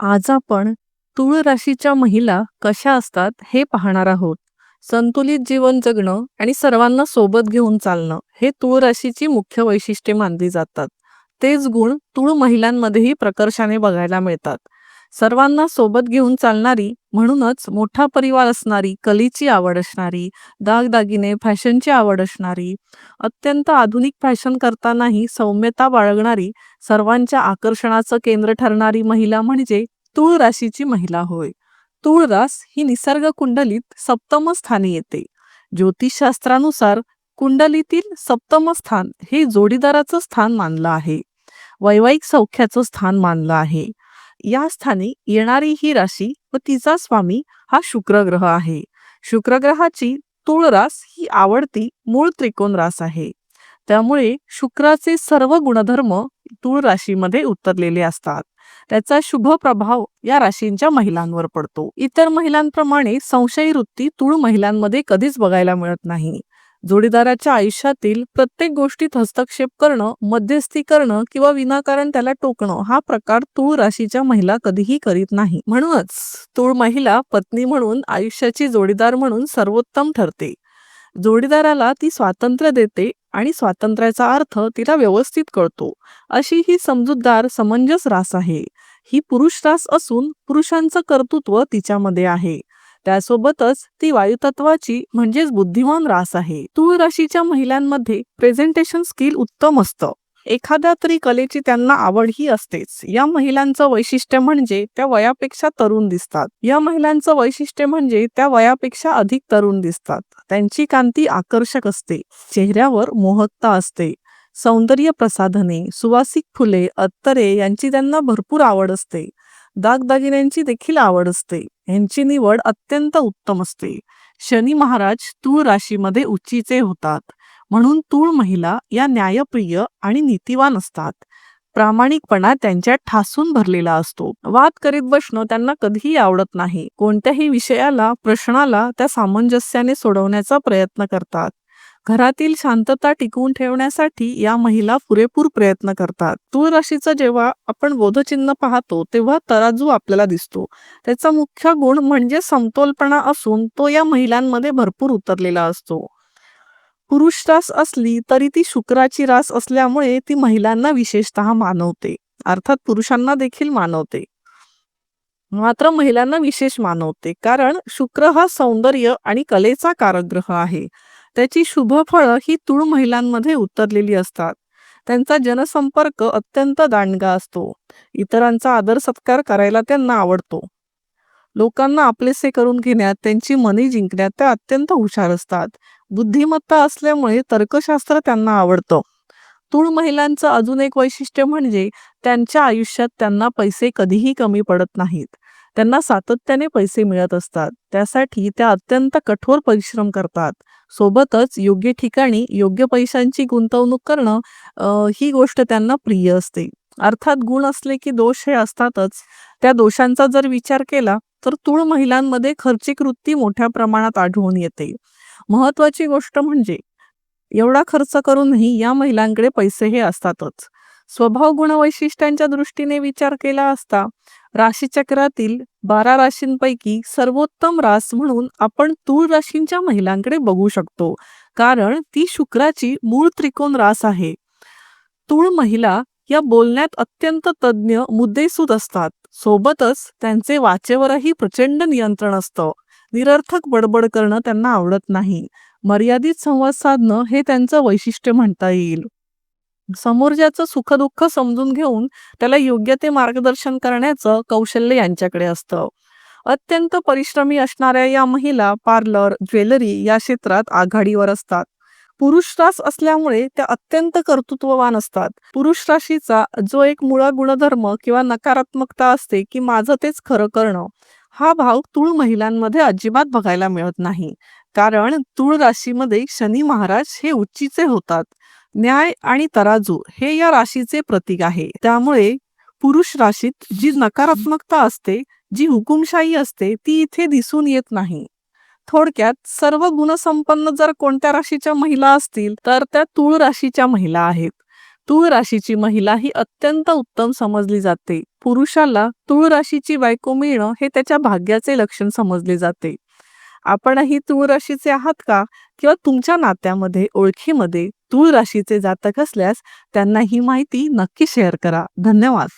आज आपण तूळ राशीच्या महिला कशा असतात हे पाहणार आहोत. संतुलित जीवन जगणं आणि सर्वांना सोबत घेऊन चालणं हे तूळ राशीची मुख्य वैशिष्ट्ये मानली जातात. तेच गुण तूळ महिलांमध्येही प्रकर्षाने बघायला मिळतात. सर्वांना सोबत घेऊन चालणारी म्हणूनच मोठा परिवार असणारी कलेची आवड असणारी दागदागिने फॅशनची आवड असणारी अत्यंत आधुनिक फॅशन करतानाही सौम्यता बाळगणारी सर्वांच्या आकर्षणाचं केंद्र ठरणारी महिला म्हणजे तूळ राशीची महिला होय. तूळ रास ही निसर्ग कुंडलीत सप्तम स्थानी येते. ज्योतिषशास्त्रानुसार कुंडलीतील सप्तम स्थान हे जोडीदाराचं स्थान मानलं आहे. वैवाहिक सौख्याचं स्थान मानलं आहे. या स्थानी येणारी ही राशी व तिचा स्वामी हा शुक्र ग्रह आहे. शुक्र ग्रहाची तुळ रास ही आवडती मूळ त्रिकोण रास आहे. त्यामुळे शुक्राचे सर्व गुणधर्म तुळ राशीमध्ये उतरलेले असतात. त्याचा शुभ प्रभाव या राशींच्या महिलांवर पडतो. इतर महिलांप्रमाणे संशयी वृत्ती तुळ महिलांमध्ये कधीच बघायला मिळत नाही. जोडीदाराच्या आयुष्यातील प्रत्येक गोष्टीत हस्तक्षेप करणं मध्यस्थी करणं किंवा विनाकारण त्याला टोकणं हा प्रकार तूळ राशीच्या महिला कधीही करीत नाही. म्हणूनच तूळ महिला पत्नी म्हणून आयुष्याची जोडीदार म्हणून सर्वोत्तम ठरते. जोडीदाराला ती स्वातंत्र्य देते आणि स्वातंत्र्याचा अर्थ तिला व्यवस्थित कळतो. अशी ही समजूतदार समंजस रास आहे. ही पुरुष रास असून पुरुषांचं कर्तृत्व तिच्यामध्ये आहे. त्यासोबतच ती वायुतत्वाची म्हणजेच बुद्धिमान रास आहे. तूळ राशीच्या महिलांमध्ये प्रेझेंटेशन स्किल उत्तम असतं. एखाद्या तरी कलेची त्यांना आवड ही असतेच. या महिलांचं वैशिष्ट्य म्हणजे त्या वयापेक्षा तरुण दिसतात. या महिलांचं वैशिष्ट्य म्हणजे त्या वयापेक्षा अधिक तरुण दिसतात. त्यांची कांती आकर्षक असते. चेहऱ्यावर मोहकता असते. सौंदर्य प्रसाधने सुवासिक फुले अत्तरे यांची त्यांना भरपूर आवड असते. दागदागिन्यांची देखील आवड असते. यांची निवड अत्यंत उत्तम असते. शनी महाराज तूळ राशीमध्ये उच्चीचे होतात. म्हणून तूळ महिला या न्यायप्रिय आणि नीतिवान असतात. प्रामाणिकपणा त्यांच्यात ठासून भरलेला असतो. वाद करीत बसणं त्यांना कधीही आवडत नाही. कोणत्याही विषयाला प्रश्नाला त्या सामंजस्याने सोडवण्याचा प्रयत्न करतात. घरातील शांतता टिकवून ठेवण्यासाठी या महिला पुरेपूर प्रयत्न करतात. तूळ राशीचं जेव्हा आपण बोधचिन्ह पाहतो तेव्हा तराजू आपल्याला दिसतो. त्याचा मुख्य गुण म्हणजे समतोलपणा असून तो या महिलांमध्ये भरपूर उतरलेला असतो. पुरुष रास असली तरी ती शुक्राची रास असल्यामुळे ती महिलांना विशेषतः मानवते. अर्थात पुरुषांना देखील मानवते. मात्र महिलांना विशेष मानवते कारण शुक्र हा सौंदर्य आणि कलेचा कारक ग्रह आहे. त्याची शुभ फळं ही तूळ महिलांमध्ये उतरलेली असतात. त्यांचा जनसंपर्क अत्यंत दांडगा असतो. इतरांचा आदर सत्कार करायला त्यांना आवडतो. लोकांना आपलेसे करून घेण्यात त्यांची मने जिंकण्यात त्या अत्यंत हुशार असतात. बुद्धिमत्ता असल्यामुळे तर्कशास्त्र त्यांना आवडतं. तूळ महिलांचं अजून एक वैशिष्ट्य म्हणजे त्यांच्या आयुष्यात त्यांना पैसे कधीही कमी पडत नाहीत. त्यांना सातत्याने पैसे मिळत असतात. त्यासाठी त्या अत्यंत कठोर परिश्रम करतात. सोबतच योग्य ठिकाणी योग्य पैशांची गुंतवणूक करणं ही गोष्ट त्यांना प्रिय असते. अर्थात गुण असले की दोष हे असतातच. त्या दोषांचा जर विचार केला तर तूळ महिलांमध्ये खर्चिक वृत्ती मोठ्या प्रमाणात आढळून येते. महत्वाची गोष्ट म्हणजे एवढा खर्च करूनही या महिलांकडे पैसे हे असतातच. स्वभाव गुणवैशिष्ट्यांच्या दृष्टीने विचार केला असता राशीचक्रातील बारा राशींपैकी सर्वोत्तम रास म्हणून आपण तूळ राशींच्या महिलांकडे बघू शकतो. कारण ती शुक्राची मूळ त्रिकोण रास आहे. तूळ महिला या बोलण्यात अत्यंत तज्ज्ञ मुद्देसूद असतात. सोबतच त्यांचे वाचेवरही प्रचंड नियंत्रण असतं. निरर्थक बडबड करणं त्यांना आवडत नाही. मर्यादित संवाद साधणं हे त्यांचं वैशिष्ट्य म्हणता येईल. समोरच्याचं सुखदुःख समजून घेऊन त्याला योग्य ते मार्गदर्शन करण्याचं कौशल्य यांच्याकडे असतं. अत्यंत परिश्रमी असणाऱ्या या महिला पार्लर ज्वेलरी या क्षेत्रात आघाडीवर असतात. पुरुष रास असल्यामुळे त्या अत्यंत कर्तृत्ववान असतात. पुरुष राशीचा जो एक मुळा गुणधर्म किंवा नकारात्मकता असते की माझं तेच खरं करणं हा भाव तुळ महिलांमध्ये अजिबात बघायला मिळत नाही. कारण तुळ राशीमध्ये शनी महाराज हे उच्चीचे होतात. न्याय आणि तराजू हे या राशीचे प्रतीक आहे. त्यामुळे पुरुष राशीत जी नकारात्मकता असते जी हुकुमशाही असते ती इथे दिसून येत नाही. थोडक्यात सर्व गुणसंपन्न जर कोणत्या राशीच्या महिला असतील तर त्या तुळ राशीच्या महिला आहेत. तुळ राशीची महिला ही अत्यंत उत्तम समजली जाते. पुरुषाला तुळ राशीची बायको मिळणं हे त्याच्या भाग्याचे लक्षण समजले जाते. आपणही तुळ राशीचे आहात का? किंवा तुमच्या नात्यामध्ये ओळखीमध्ये तूळ राशीचे जातक असल्यास त्यांना ही माहिती नक्की शेअर करा. धन्यवाद.